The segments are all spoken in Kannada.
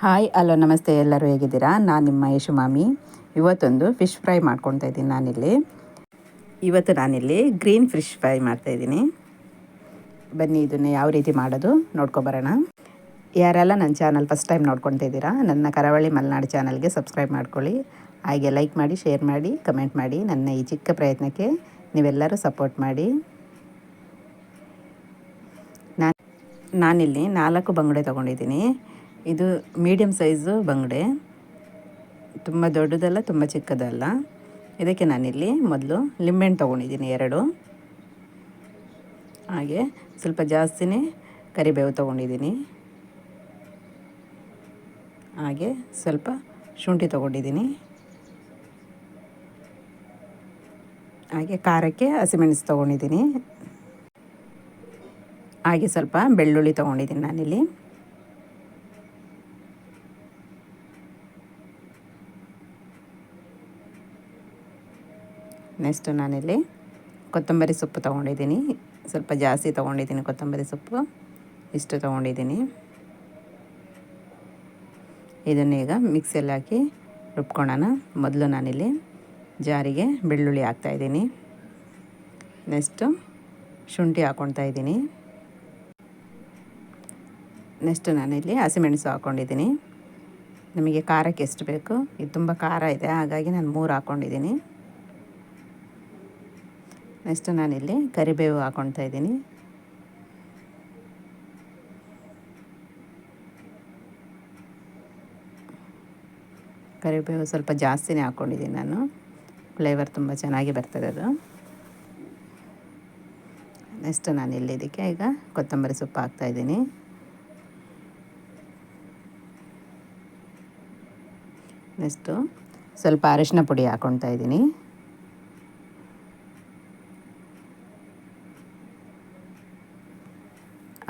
ಹಾಯ್ ಅಲೋ ನಮಸ್ತೆ ಎಲ್ಲರೂ ಹೇಗಿದ್ದೀರಾ? ನಾನು ನಿಮ್ಮ ಯಶು ಮಾಮಿ. ಇವತ್ತೊಂದು ಫಿಶ್ ಫ್ರೈ ಮಾಡ್ಕೊತಾ ಇದ್ದೀನಿ ನಾನಿಲ್ಲಿ. ಇವತ್ತು ನಾನಿಲ್ಲಿ ಗ್ರೀನ್ ಫಿಶ್ ಫ್ರೈ ಮಾಡ್ತಾಯಿದ್ದೀನಿ ಬನ್ನಿ, ಇದನ್ನು ಯಾವ ರೀತಿ ಮಾಡೋದು ನೋಡ್ಕೊಬರೋಣ ಯಾರೆಲ್ಲ ನನ್ನ ಚಾನಲ್ ಫಸ್ಟ್ ಟೈಮ್ ನೋಡ್ಕೊತಾ ಇದ್ದೀರಾ, ನನ್ನ ಕರಾವಳಿ ಮಲೆನಾಡು ಚಾನಲ್ಗೆ ಸಬ್ಸ್ಕ್ರೈಬ್ ಮಾಡ್ಕೊಳ್ಳಿ. ಹಾಗೆ ಲೈಕ್ ಮಾಡಿ ಶೇರ್ ಮಾಡಿ ಕಮೆಂಟ್ ಮಾಡಿ, ನನ್ನ ಈ ಚಿಕ್ಕ ಪ್ರಯತ್ನಕ್ಕೆ ನೀವೆಲ್ಲರೂ ಸಪೋರ್ಟ್ ಮಾಡಿ. ನಾನು ನಾನಿಲ್ಲಿ ನಾಲ್ಕು ಬಂಗುಡೆ ತೊಗೊಂಡಿದ್ದೀನಿ. ಇದು ಮೀಡಿಯಮ್ ಸೈಜು ಬಂಗಡೆ. ತುಂಬ ದೊಡ್ಡದಲ್ಲ, ತುಂಬ ಚಿಕ್ಕದಲ್ಲ. ಇದಕ್ಕೆ ನಾನಿಲ್ಲಿ ಮೊದಲು ಲಿಂಬೆಹಣ್ಣು ತೊಗೊಂಡಿದ್ದೀನಿ, ಎರಡು. ಹಾಗೆ ಸ್ವಲ್ಪ ಜಾಸ್ತಿನೇ ಕರಿಬೇವು ತೊಗೊಂಡಿದ್ದೀನಿ. ಹಾಗೆ ಸ್ವಲ್ಪ ಶುಂಠಿ ತೊಗೊಂಡಿದ್ದೀನಿ. ಹಾಗೆ ಖಾರಕ್ಕೆ ಹಸಿಮೆಣಸು ತೊಗೊಂಡಿದ್ದೀನಿ. ಹಾಗೆ ಸ್ವಲ್ಪ ಬೆಳ್ಳುಳ್ಳಿ ತೊಗೊಂಡಿದ್ದೀನಿ ನಾನಿಲ್ಲಿ. ನೆಕ್ಸ್ಟ್ ನಾನಿಲ್ಲಿ ಕೊತ್ತಂಬರಿ ಸೊಪ್ಪು ತೊಗೊಂಡಿದ್ದೀನಿ. ಸ್ವಲ್ಪ ಜಾಸ್ತಿ ತೊಗೊಂಡಿದ್ದೀನಿ ಕೊತ್ತಂಬರಿ ಸೊಪ್ಪು. ಇಷ್ಟು ತೊಗೊಂಡಿದ್ದೀನಿ. ಇದನ್ನೀಗ ಮಿಕ್ಸಿಯಲ್ಲಿ ಹಾಕಿ ರುಬ್ಕೊಳ್ಳೋಣ. ಮೊದಲು ನಾನಿಲ್ಲಿ ಜಾರಿಗೆ ಬೆಳ್ಳುಳ್ಳಿ ಹಾಕ್ತಾಯಿದ್ದೀನಿ ನೆಕ್ಸ್ಟು ಶುಂಠಿ ಹಾಕ್ಕೊಳ್ತಾ ಇದ್ದೀನಿ. ನೆಕ್ಸ್ಟು ನಾನಿಲ್ಲಿ ಹಸಿಮೆಣಸು ಹಾಕ್ಕೊಂಡಿದ್ದೀನಿ ನಮಗೆ ಖಾರಕ್ಕೆ ಎಷ್ಟು ಬೇಕು? ಇದು ತುಂಬ ಖಾರ ಇದೆ, ಹಾಗಾಗಿ ನಾನು ಮೂರು ಹಾಕ್ಕೊಂಡಿದ್ದೀನಿ ನೆಕ್ಸ್ಟ್ ನಾನಿಲ್ಲಿ ಕರಿಬೇವು ಹಾಕ್ಕೊಳ್ತಾ ಇದ್ದೀನಿ. ಕರಿಬೇವು ಸ್ವಲ್ಪ ಜಾಸ್ತಿನೇ ಹಾಕ್ಕೊಂಡಿದ್ದೀನಿ ನಾನು. ಫ್ಲೇವರ್ ತುಂಬ ಚೆನ್ನಾಗಿ ಬರ್ತದೆ ಅದು. ನೆಕ್ಸ್ಟ್ ಇಲ್ಲಿ ಇದಕ್ಕೆ ಈಗ ಕೊತ್ತಂಬರಿ ಸೊಪ್ಪು ಹಾಕ್ತಾಯಿದ್ದೀನಿ ನೆಕ್ಸ್ಟು ಸ್ವಲ್ಪ ಅರಿಶಿನ ಪುಡಿ ಹಾಕ್ಕೊಳ್ತಾ ಇದ್ದೀನಿ.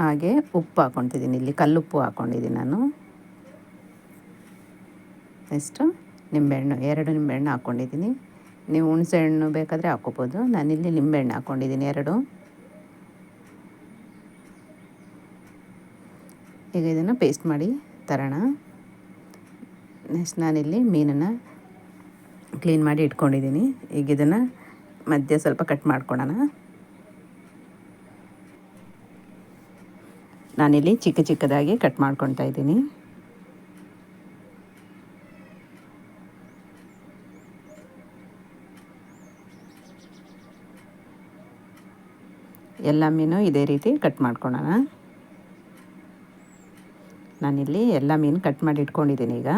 ಹಾಗೆ ಉಪ್ಪು ಹಾಕ್ಕೊತಿದ್ದೀನಿ ಇಲ್ಲಿ ಕಲ್ಲುಪ್ಪು ಹಾಕ್ಕೊಂಡಿದ್ದೀನಿ ನಾನು. ನೆಕ್ಸ್ಟು ನಿಂಬೆಹಣ್ಣು, ಎರಡು ನಿಂಬೆಹಣ್ಣು ಹಾಕ್ಕೊಂಡಿದ್ದೀನಿ. ನೀವು ಹುಣಸೆ ಹಣ್ಣು ಬೇಕಾದರೆ ಹಾಕ್ಕೋಬೋದು. ನಾನಿಲ್ಲಿ ನಿಂಬೆಹಣ್ಣು ಹಾಕ್ಕೊಂಡಿದ್ದೀನಿ, ಎರಡು. ಈಗ ಇದನ್ನು ಪೇಸ್ಟ್ ಮಾಡಿ ತರೋಣ. ನೆಕ್ಸ್ಟ್ ನಾನಿಲ್ಲಿ ಮೀನನ್ನು ಕ್ಲೀನ್ ಮಾಡಿ ಇಟ್ಕೊಂಡಿದ್ದೀನಿ. ಈಗ ಇದನ್ನು ಮಧ್ಯೆ ಸ್ವಲ್ಪ ಕಟ್ ಮಾಡ್ಕೊಳೋಣ. ನಾನಿಲ್ಲಿ ಚಿಕ್ಕ ಚಿಕ್ಕದಾಗಿ ಕಟ್ ಮಾಡ್ಕೊತಾ ಇದ್ದೀನಿ. ಎಲ್ಲ ಮೀನು ಇದೇ ರೀತಿ ಕಟ್ ಮಾಡ್ಕೊಳ್ಳೋಣ ನಾನಿಲ್ಲಿ ಎಲ್ಲ ಮೀನು ಕಟ್ ಮಾಡಿ ಇಟ್ಕೊಂಡಿದ್ದೀನಿ ಈಗ.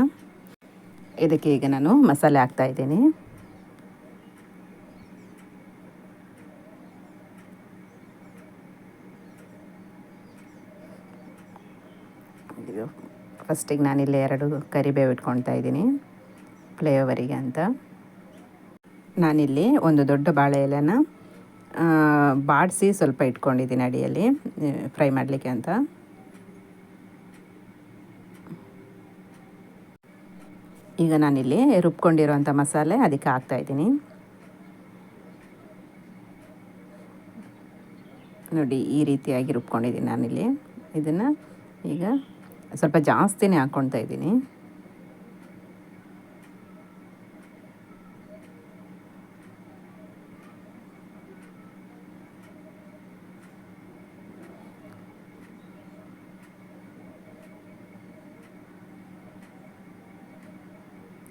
ಇದಕ್ಕೆ ಈಗ ನಾನು ಮಸಾಲೆ ಹಾಕ್ತಾಯಿದ್ದೀನಿ ಇದು ಫಸ್ಟಿಗೆ ನಾನಿಲ್ಲಿ ಎರಡು ಕರಿಬೇವು ಇಟ್ಕೊಳ್ತಾ ಇದ್ದೀನಿ. ಫ್ಲೇವರಿಗೆ ಅಂತ. ನಾನಿಲ್ಲಿ ಒಂದು ದೊಡ್ಡ ಬಾಳೆ ಎಲೆನ ಬಾಡಿಸಿ ಸ್ವಲ್ಪ ಇಟ್ಕೊಂಡಿದ್ದೀನಿ ಅಡಿಯಲ್ಲಿ, ಫ್ರೈ ಮಾಡಲಿಕ್ಕೆ ಅಂತ. ಈಗ ನಾನಿಲ್ಲಿ ರುಬ್ಕೊಂಡಿರೋಂಥ ಮಸಾಲೆ ಅದಕ್ಕೆ ಹಾಕ್ತಾಯಿದ್ದೀನಿ ನೋಡಿ, ಈ ರೀತಿಯಾಗಿ ರುಬ್ಕೊಂಡಿದ್ದೀನಿ ನಾನಿಲ್ಲಿ. ಇದನ್ನು ಈಗ ಸ್ವಲ್ಪ ಜಾಸ್ತಿನೇ ಹಾಕ್ಕೊಳ್ತಾ ಇದ್ದೀನಿ.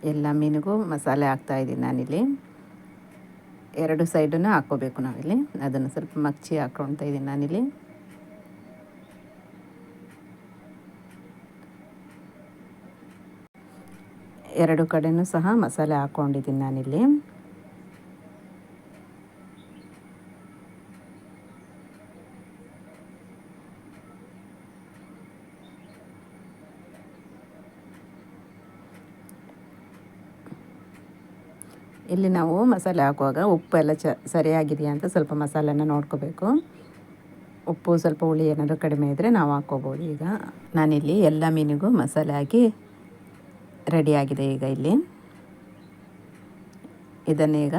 ಎಲ್ಲ ಮೀನಿಗೂ ಮಸಾಲೆ ಹಾಕ್ತಾ ಇದ್ದೀನಿ ನಾನಿಲ್ಲಿ. ಎರಡು ಸೈಡನ್ನು ಹಾಕ್ಕೋಬೇಕು ನಾವಿಲ್ಲಿ. ಅದನ್ನು ಸ್ವಲ್ಪ ಮಚ್ಚಿ ಹಾಕ್ಕೊಳ್ತಾ ಇದ್ದೀನಿ ನಾನಿಲ್ಲಿ. ಎರಡು ಕಡೆಯೂ ಸಹ ಮಸಾಲೆ ಹಾಕ್ಕೊಂಡಿದ್ದೀನಿ ನಾನಿಲ್ಲಿ. ಇಲ್ಲಿ ನಾವು ಮಸಾಲೆ ಹಾಕುವಾಗ ಉಪ್ಪು ಎಲ್ಲ ಚ ಸರಿಯಾಗಿದೆಯಾ ಅಂತ ಸ್ವಲ್ಪ ಮಸಾಲೆನ ನೋಡ್ಕೋಬೇಕು. ಉಪ್ಪು ಸ್ವಲ್ಪ ಹುಳಿ ಏನಾದರೂ ಕಡಿಮೆ ಇದ್ದರೆ ನಾವು ಹಾಕ್ಕೋಬೋದು ಈಗ. ನಾನಿಲ್ಲಿ ಎಲ್ಲ ಮೀನಿಗೂ ಮಸಾಲೆ ಹಾಕಿ ರೆಡಿಯಾಗಿದೆ ಈಗ ಇಲ್ಲಿ. ಇದನ್ನೀಗ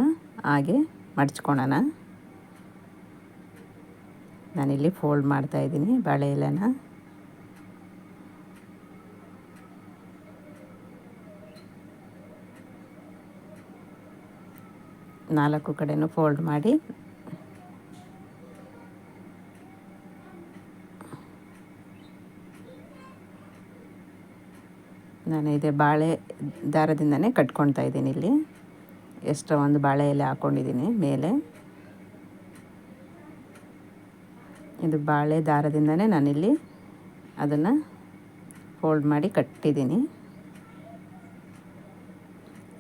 ಹಾಗೆ ಮಡ್ಚ್ಕೊಳೋಣ ನಾನಿಲ್ಲಿ ಫೋಲ್ಡ್ ಮಾಡ್ತಾ ಮಾಡ್ತಾಯಿದ್ದೀನಿ ಬಾಳೆ ಎಲೆನ. ನಾಲ್ಕು ಕಡೆಯೂ ಫೋಲ್ಡ್ ಮಾಡಿ ನಾನು ಇದೆ ಬಾಳೆ ದಾರದಿಂದನೇ ಕಟ್ಕೊಳ್ತಾ ಇದ್ದೀನಿ ಇಲ್ಲಿ. ಎಷ್ಟೋ ಒಂದು ಬಾಳೆ ಎಲೆ ಹಾಕ್ಕೊಂಡಿದ್ದೀನಿ ಮೇಲೆ. ಇದು ಬಾಳೆ ದಾರದಿಂದನೇ ನಾನಿಲ್ಲಿ ಅದನ್ನು ಫೋಲ್ಡ್ ಮಾಡಿ ಕಟ್ಟಿದ್ದೀನಿ.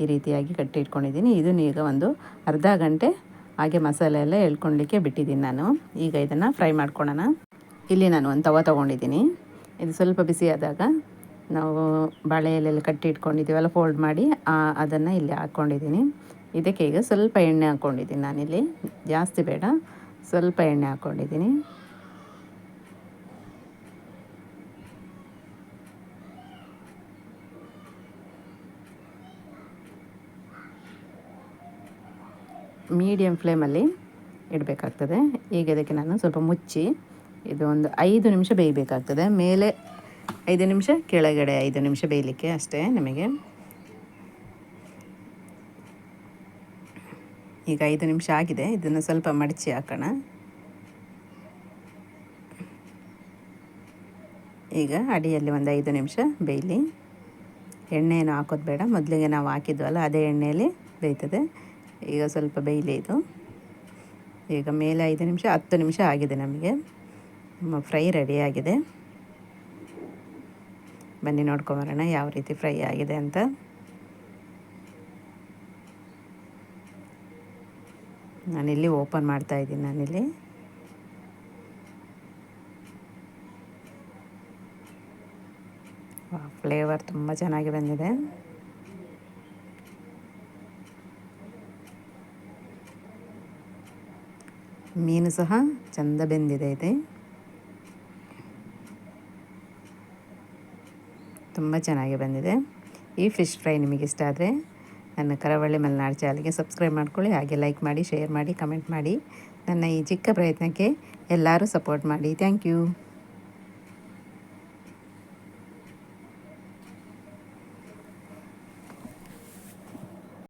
ಈ ರೀತಿಯಾಗಿ ಕಟ್ಟಿ ಇಟ್ಕೊಂಡಿದ್ದೀನಿ. ಇದನ್ನು ಈಗ ಒಂದು ಅರ್ಧ ಗಂಟೆ ಹಾಗೆ ಮಸಾಲೆ ಎಲ್ಲ ಎಳ್ಕೊಳ್ಲಿಕ್ಕೆ ಬಿಟ್ಟಿದ್ದೀನಿ ನಾನು. ಈಗ ಇದನ್ನು ಫ್ರೈ ಮಾಡ್ಕೊಳ್ಳೋಣ ಇಲ್ಲಿ ನಾನು ಒಂದು ತವ ತೊಗೊಂಡಿದ್ದೀನಿ. ಇದು ಸ್ವಲ್ಪ ಬಿಸಿ ಆದಾಗ ನಾವು ಬಾಳೆ ಕಟ್ಟಿ ಇಟ್ಕೊಂಡಿದ್ದೀವಲ್ಲ ಫೋಲ್ಡ್ ಮಾಡಿ ಅದನ್ನು ಇಲ್ಲಿ ಹಾಕ್ಕೊಂಡಿದ್ದೀನಿ. ಇದಕ್ಕೆ ಈಗ ಸ್ವಲ್ಪ ಎಣ್ಣೆ ಹಾಕ್ಕೊಂಡಿದ್ದೀನಿ ನಾನಿಲ್ಲಿ. ಜಾಸ್ತಿ ಬೇಡ, ಸ್ವಲ್ಪ ಎಣ್ಣೆ ಹಾಕ್ಕೊಂಡಿದ್ದೀನಿ. ಮೀಡಿಯಮ್ ಫ್ಲೇಮಲ್ಲಿ ಇಡಬೇಕಾಗ್ತದೆ. ಈಗ ಇದಕ್ಕೆ ನಾನು ಸ್ವಲ್ಪ ಮುಚ್ಚಿ, ಇದು ಒಂದು ಐದು ನಿಮಿಷ ಬೇಯಬೇಕಾಗ್ತದೆ. ಮೇಲೆ ಐದು ನಿಮಿಷ, ಕೆಳಗಡೆ ಐದು ನಿಮಿಷ ಬೇಯಲಿಕ್ಕೆ ಅಷ್ಟೇ ನಮಗೆ. ಈಗ ಐದು ನಿಮಿಷ ಆಗಿದೆ, ಇದನ್ನು ಸ್ವಲ್ಪ ಮಡಚಿ ಹಾಕೋಣ. ಈಗ ಅಡಿಯಲ್ಲಿ ಒಂದು ಐದು ನಿಮಿಷ ಬೇಯಲಿ. ಎಣ್ಣೆಯನ್ನು ಹಾಕೋದು ಬೇಡ, ಮೊದಲಿಗೆ ನಾವು ಹಾಕಿದ್ವಲ್ಲ, ಅದೇ ಎಣ್ಣೆಯಲ್ಲಿ ಬೇಯ್ತದೆ. ಈಗ ಸ್ವಲ್ಪ ಬೇಯಲಿ ಇದು. ಈಗ ಮೇಲೆ ಐದು ನಿಮಿಷ, ಹತ್ತು ನಿಮಿಷ ಆಗಿದೆ ನಮಗೆ. ಫ್ರೈ ರೆಡಿಯಾಗಿದೆ ಬನ್ನಿ ನೋಡ್ಕೊಂಬರೋಣ ಯಾವ ರೀತಿ ಫ್ರೈ ಆಗಿದೆ ಅಂತ. ನಾನಿಲ್ಲಿ ಓಪನ್ ಮಾಡ್ತಾ ಇದ್ದೀನಿ ನಾನಿಲ್ಲಿ. ಫ್ಲೇವರ್ ತುಂಬ ಚೆನ್ನಾಗಿ ಬಂದಿದೆ. ಮೀನು ಸಹ ಚೆಂದ ಬೆಂದಿದೆ ಇದೆ ತುಂಬ ಚೆನ್ನಾಗಿ ಬಂದಿದೆ. ಈ ಫಿಶ್ ಫ್ರೈ ನಿಮಗೆ ಇಷ್ಟ ಆದರೆ ನನ್ನ ಕರಾವಳಿ ಮಲೆನಾಡು ಚಾನಲ್ಗೆ ಸಬ್ಸ್ಕ್ರೈಬ್ ಮಾಡ್ಕೊಳ್ಳಿ, ಹಾಗೆ ಲೈಕ್ ಮಾಡಿ ಶೇರ್ ಮಾಡಿ ಕಮೆಂಟ್ ಮಾಡಿ. ನನ್ನ ಈ ಚಿಕ್ಕ ಪ್ರಯತ್ನಕ್ಕೆ ಎಲ್ಲರೂ ಸಪೋರ್ಟ್ ಮಾಡಿ. Thank you